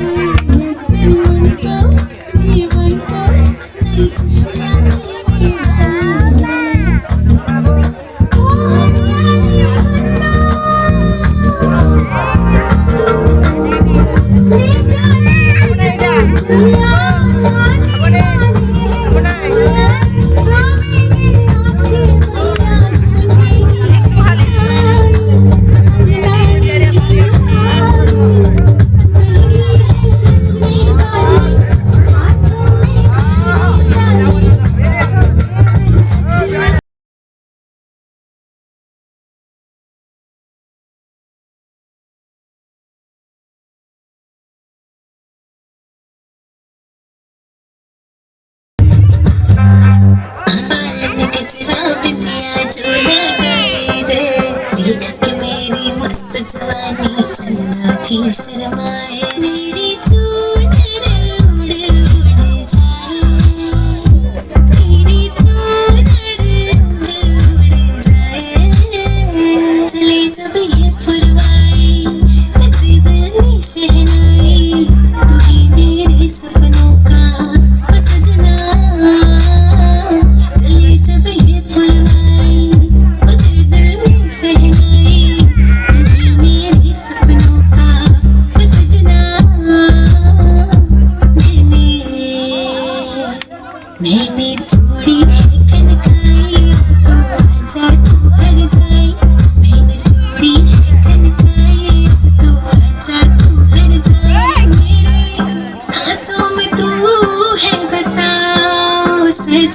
you. Yeah.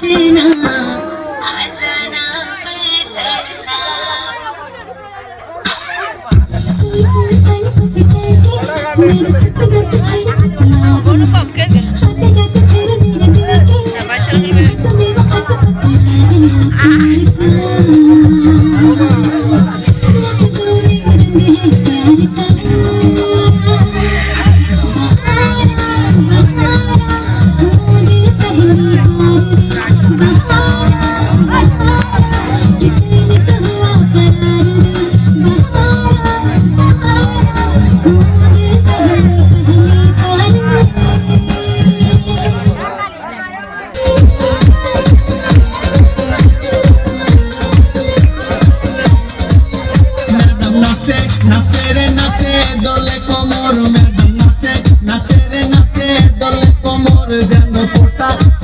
చేసినా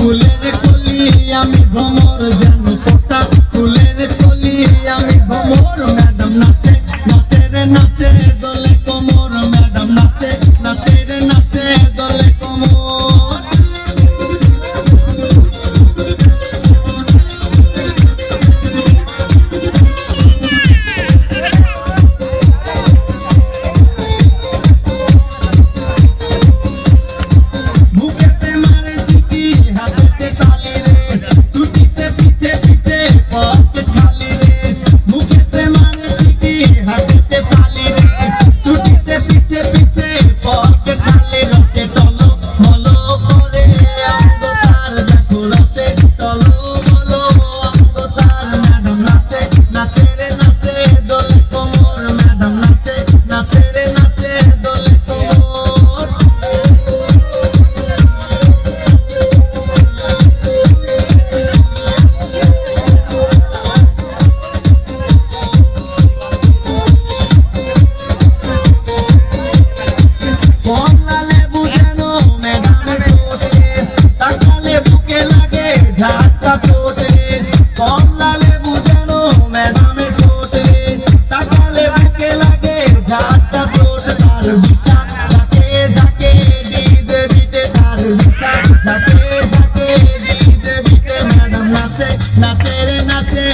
culera. ঝাঁকে ঝাঁকে বিতে বিতে ম্যাডাম নাচে নাচে রে নাচে